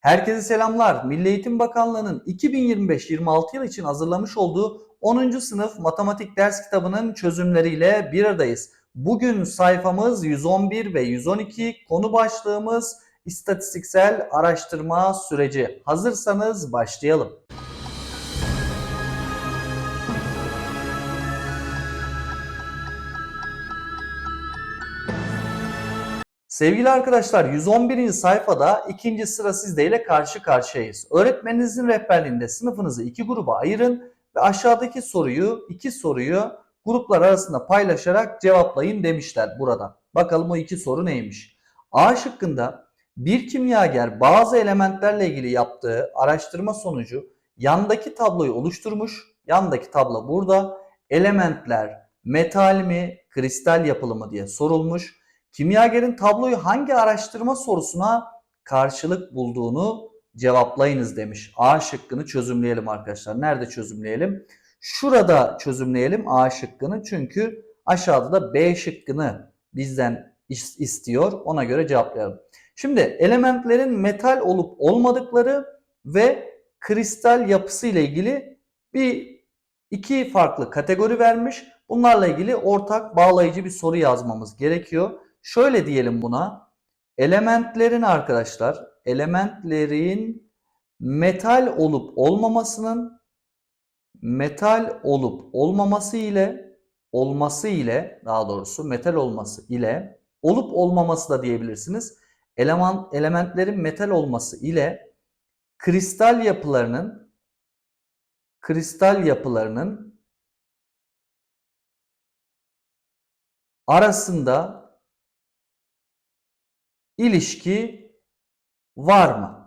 Herkese selamlar. Milli Eğitim Bakanlığı'nın 2025-26 yıl için hazırlamış olduğu 10. sınıf matematik ders kitabının çözümleriyle bir aradayız. Bugün sayfamız 111 ve 112 konu başlığımız istatistiksel araştırma süreci. Hazırsanız başlayalım. Sevgili arkadaşlar 111. sayfada ikinci sıra sizde ile karşı karşıyayız. Öğretmeninizin rehberliğinde sınıfınızı iki gruba ayırın ve aşağıdaki soruyu, iki soruyu gruplar arasında paylaşarak cevaplayın demişler burada. Bakalım o iki soru neymiş? A şıkkında bir kimyager bazı elementlerle ilgili yaptığı araştırma sonucu yandaki tabloyu oluşturmuş. Yandaki tablo burada. Elementler metal mi, kristal yapılı mı diye sorulmuş. Kimyagerin tabloyu hangi araştırma sorusuna karşılık bulduğunu cevaplayınız demiş. A şıkkını çözümleyelim arkadaşlar. Nerede çözümleyelim? Şurada çözümleyelim A şıkkını çünkü aşağıda da B şıkkını bizden istiyor. Ona göre cevaplayalım. Şimdi elementlerin metal olup olmadıkları ve kristal yapısı ile ilgili bir iki farklı kategori vermiş. Bunlarla ilgili ortak bağlayıcı bir soru yazmamız gerekiyor. Şöyle diyelim buna. Elementlerin arkadaşlar, elementlerin metal olup olmamasının metal olup olmaması ile olması ile daha doğrusu metal olması ile olup olmaması da diyebilirsiniz. Eleman elementlerin metal olması ile kristal yapılarının kristal yapılarının arasında ilişki var mı?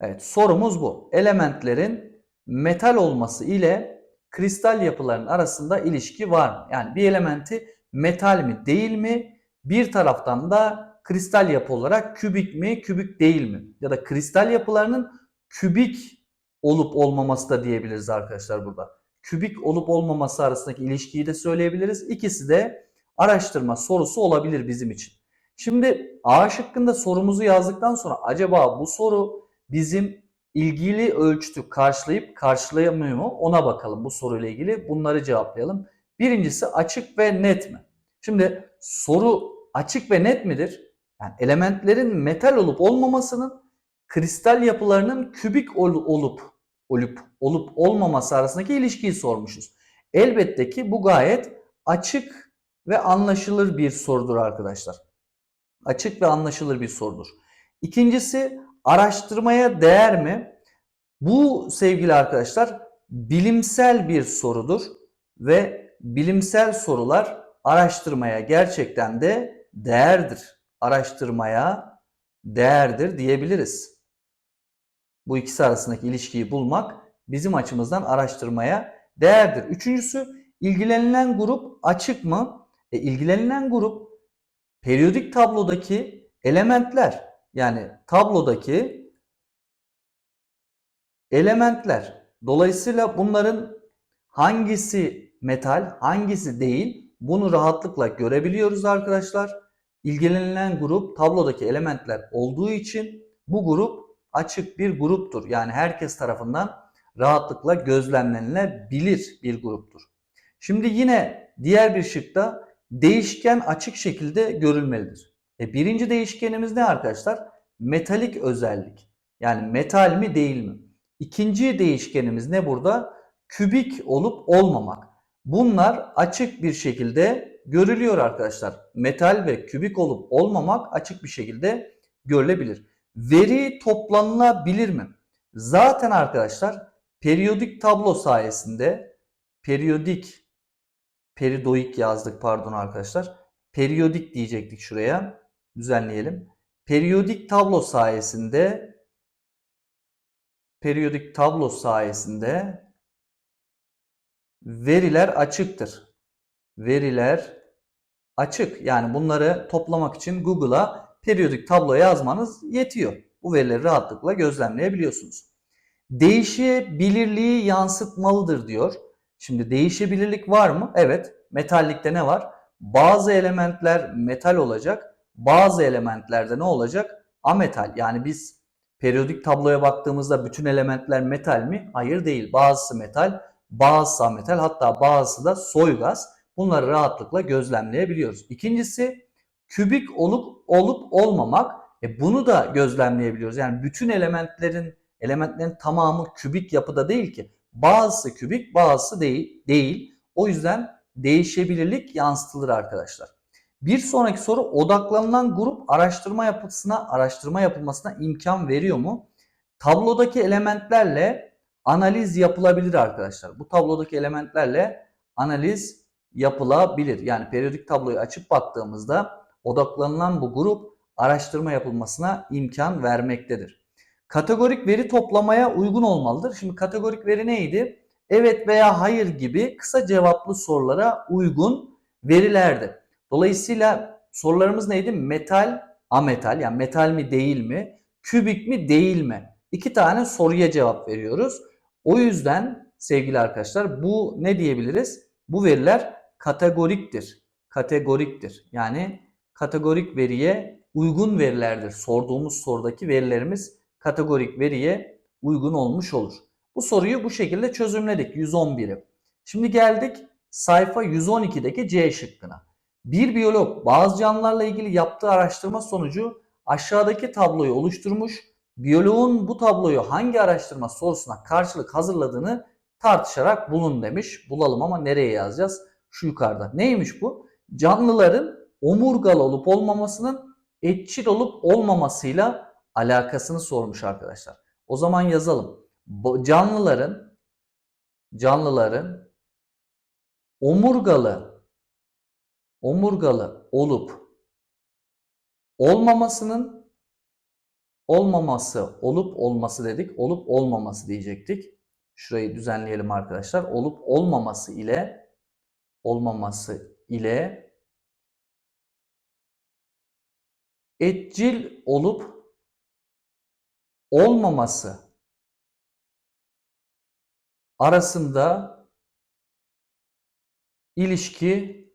Evet sorumuz bu. Elementlerin metal olması ile kristal yapıların arasında ilişki var mı? Yani bir elementi metal mi değil mi? Bir taraftan da kristal yapı olarak kübik mi kübik değil mi? Ya da kristal yapılarının kübik olup olmaması da diyebiliriz arkadaşlar burada. Kübik olup olmaması arasındaki ilişkiyi de söyleyebiliriz. İkisi de araştırma sorusu olabilir bizim için. Şimdi A şıkkında sorumuzu yazdıktan sonra acaba bu soru bizim ilgili ölçütü karşılayıp karşılayamıyor mu ona bakalım bu soruyla ilgili. Bunları cevaplayalım. Birincisi açık ve net mi? Şimdi soru açık ve net midir? Yani elementlerin metal olup olmamasının kristal yapılarının kübik ol, olup olup olup olmaması arasındaki ilişkiyi sormuşuz. Elbette ki bu gayet açık ve anlaşılır bir sorudur arkadaşlar açık ve anlaşılır bir sorudur. İkincisi araştırmaya değer mi? Bu sevgili arkadaşlar bilimsel bir sorudur ve bilimsel sorular araştırmaya gerçekten de değerdir. Araştırmaya değerdir diyebiliriz. Bu ikisi arasındaki ilişkiyi bulmak bizim açımızdan araştırmaya değerdir. Üçüncüsü ilgilenilen grup açık mı? E, ilgilenilen grup periyodik tablodaki elementler yani tablodaki elementler. Dolayısıyla bunların hangisi metal, hangisi değil bunu rahatlıkla görebiliyoruz arkadaşlar. İlgilenilen grup tablodaki elementler olduğu için bu grup açık bir gruptur. Yani herkes tarafından rahatlıkla gözlemlenilebilir bir gruptur. Şimdi yine diğer bir şıkta değişken açık şekilde görülmelidir. E birinci değişkenimiz ne arkadaşlar? Metalik özellik. Yani metal mi değil mi? İkinci değişkenimiz ne burada? Kübik olup olmamak. Bunlar açık bir şekilde görülüyor arkadaşlar. Metal ve kübik olup olmamak açık bir şekilde görülebilir. Veri toplanılabilir mi? Zaten arkadaşlar periyodik tablo sayesinde periyodik periyodik yazdık pardon arkadaşlar. Periyodik diyecektik şuraya. Düzenleyelim. Periyodik tablo sayesinde periyodik tablo sayesinde veriler açıktır. Veriler açık. Yani bunları toplamak için Google'a periyodik tablo yazmanız yetiyor. Bu verileri rahatlıkla gözlemleyebiliyorsunuz. Değişebilirliği yansıtmalıdır diyor. Şimdi değişebilirlik var mı? Evet. Metallikte ne var? Bazı elementler metal olacak. Bazı elementlerde ne olacak? Ametal. Yani biz Periyodik tabloya baktığımızda bütün elementler metal mi? Hayır değil. Bazısı metal, bazısı ametal hatta bazısı da soy gaz. Bunları rahatlıkla gözlemleyebiliyoruz. İkincisi kübik olup olup olmamak. E bunu da gözlemleyebiliyoruz. Yani bütün elementlerin elementlerin tamamı kübik yapıda değil ki. Bazısı kübik, bazısı değil. değil. O yüzden değişebilirlik yansıtılır arkadaşlar. Bir sonraki soru odaklanılan grup araştırma yapısına, araştırma yapılmasına imkan veriyor mu? Tablodaki elementlerle analiz yapılabilir arkadaşlar. Bu tablodaki elementlerle analiz yapılabilir. Yani periyodik tabloyu açıp baktığımızda odaklanılan bu grup araştırma yapılmasına imkan vermektedir. Kategorik veri toplamaya uygun olmalıdır. Şimdi kategorik veri neydi? Evet veya hayır gibi kısa cevaplı sorulara uygun verilerdi. Dolayısıyla sorularımız neydi? Metal, ametal yani metal mi değil mi? Kübik mi değil mi? İki tane soruya cevap veriyoruz. O yüzden sevgili arkadaşlar bu ne diyebiliriz? Bu veriler kategoriktir. Kategoriktir. Yani kategorik veriye uygun verilerdir. Sorduğumuz sorudaki verilerimiz kategorik veriye uygun olmuş olur. Bu soruyu bu şekilde çözümledik 111'i. Şimdi geldik sayfa 112'deki C şıkkına. Bir biyolog bazı canlılarla ilgili yaptığı araştırma sonucu aşağıdaki tabloyu oluşturmuş. Biyoloğun bu tabloyu hangi araştırma sorusuna karşılık hazırladığını tartışarak bulun demiş. Bulalım ama nereye yazacağız? Şu yukarıda. Neymiş bu? Canlıların omurgalı olup olmamasının etçil olup olmamasıyla alakasını sormuş arkadaşlar. O zaman yazalım. Canlıların canlıların omurgalı omurgalı olup olmamasının olmaması olup olması dedik. Olup olmaması diyecektik. Şurayı düzenleyelim arkadaşlar. Olup olmaması ile olmaması ile etcil olup olmaması arasında ilişki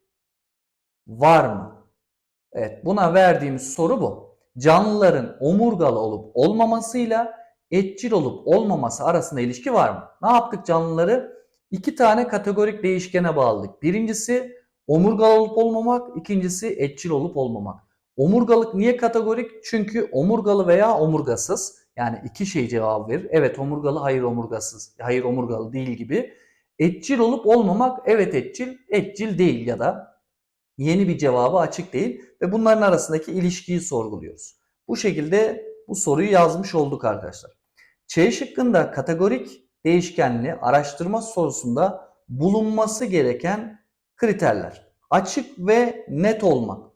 var mı? Evet buna verdiğimiz soru bu. Canlıların omurgalı olup olmamasıyla etçil olup olmaması arasında ilişki var mı? Ne yaptık canlıları? İki tane kategorik değişkene bağladık. Birincisi omurgalı olup olmamak, ikincisi etçil olup olmamak. Omurgalık niye kategorik? Çünkü omurgalı veya omurgasız. Yani iki şey cevap verir. Evet omurgalı, hayır omurgasız, hayır omurgalı değil gibi. Etçil olup olmamak, evet etçil, etçil değil ya da yeni bir cevabı açık değil ve bunların arasındaki ilişkiyi sorguluyoruz. Bu şekilde bu soruyu yazmış olduk arkadaşlar. Ç şıkkında kategorik değişkenli araştırma sorusunda bulunması gereken kriterler. Açık ve net olmak.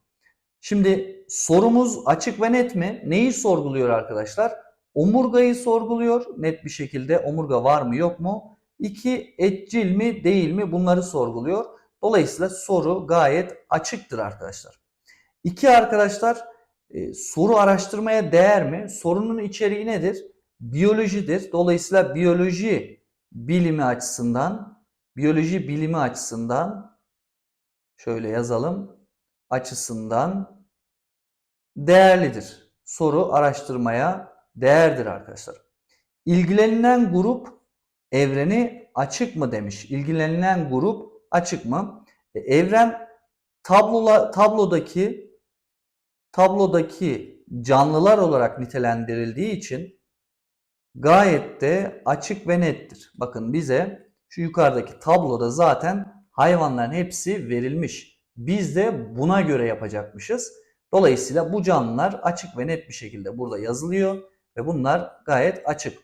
Şimdi sorumuz açık ve net mi? Neyi sorguluyor arkadaşlar? Omurgayı sorguluyor net bir şekilde. Omurga var mı yok mu? İki etcil mi değil mi? Bunları sorguluyor. Dolayısıyla soru gayet açıktır arkadaşlar. İki arkadaşlar e, soru araştırmaya değer mi? Sorunun içeriği nedir? Biyolojidir. Dolayısıyla biyoloji bilimi açısından biyoloji bilimi açısından şöyle yazalım açısından değerlidir. Soru araştırmaya değerdir arkadaşlar. İlgilenilen grup evreni açık mı demiş. İlgilenilen grup açık mı? E, evren tablola, tablodaki tablodaki canlılar olarak nitelendirildiği için gayet de açık ve nettir. Bakın bize şu yukarıdaki tabloda zaten hayvanların hepsi verilmiş. Biz de buna göre yapacakmışız. Dolayısıyla bu canlılar açık ve net bir şekilde burada yazılıyor ve bunlar gayet açık.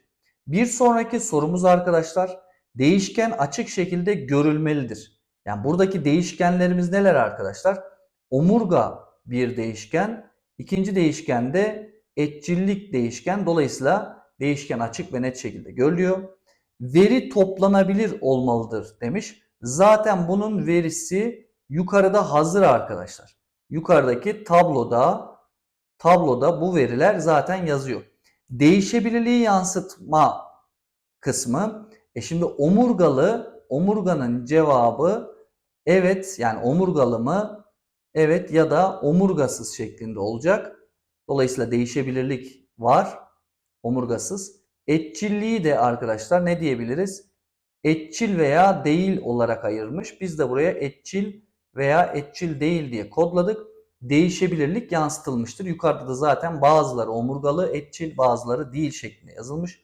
Bir sonraki sorumuz arkadaşlar değişken açık şekilde görülmelidir. Yani buradaki değişkenlerimiz neler arkadaşlar? Omurga bir değişken, ikinci değişken de etçillik değişken. Dolayısıyla değişken açık ve net şekilde görülüyor. Veri toplanabilir olmalıdır demiş. Zaten bunun verisi yukarıda hazır arkadaşlar. Yukarıdaki tabloda tabloda bu veriler zaten yazıyor. Değişebilirliği yansıtma kısmı. E şimdi omurgalı omurganın cevabı evet yani omurgalı mı? Evet ya da omurgasız şeklinde olacak. Dolayısıyla değişebilirlik var. Omurgasız. Etçilliği de arkadaşlar ne diyebiliriz? Etçil veya değil olarak ayırmış. Biz de buraya etçil veya etçil değil diye kodladık. Değişebilirlik yansıtılmıştır. Yukarıda da zaten bazıları omurgalı, etçil, bazıları değil şeklinde yazılmış.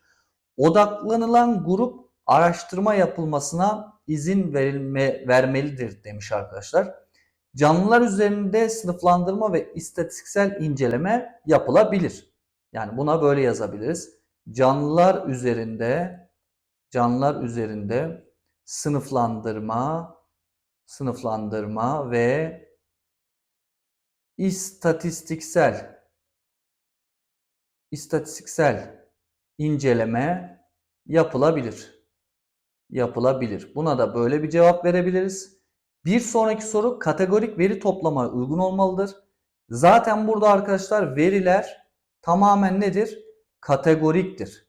Odaklanılan grup araştırma yapılmasına izin verilme, vermelidir demiş arkadaşlar. Canlılar üzerinde sınıflandırma ve istatistiksel inceleme yapılabilir. Yani buna böyle yazabiliriz. Canlılar üzerinde canlılar üzerinde sınıflandırma sınıflandırma ve istatistiksel istatistiksel inceleme yapılabilir. Yapılabilir. Buna da böyle bir cevap verebiliriz. Bir sonraki soru kategorik veri toplamaya uygun olmalıdır. Zaten burada arkadaşlar veriler tamamen nedir? Kategoriktir.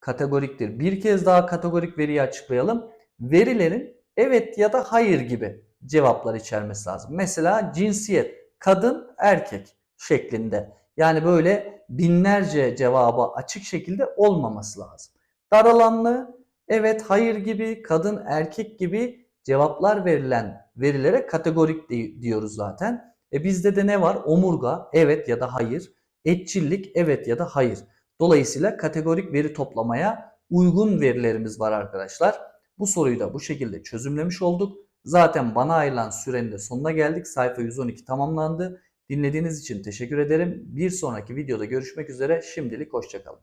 Kategoriktir. Bir kez daha kategorik veriyi açıklayalım. Verilerin evet ya da hayır gibi cevaplar içermesi lazım. Mesela cinsiyet kadın erkek şeklinde. Yani böyle binlerce cevaba açık şekilde olmaması lazım. Dar alanlı evet hayır gibi kadın erkek gibi cevaplar verilen verilere kategorik di- diyoruz zaten. E bizde de ne var? Omurga evet ya da hayır. Etçillik evet ya da hayır. Dolayısıyla kategorik veri toplamaya uygun verilerimiz var arkadaşlar. Bu soruyu da bu şekilde çözümlemiş olduk. Zaten bana ayrılan sürenin de sonuna geldik. Sayfa 112 tamamlandı. Dinlediğiniz için teşekkür ederim. Bir sonraki videoda görüşmek üzere. Şimdilik hoşçakalın.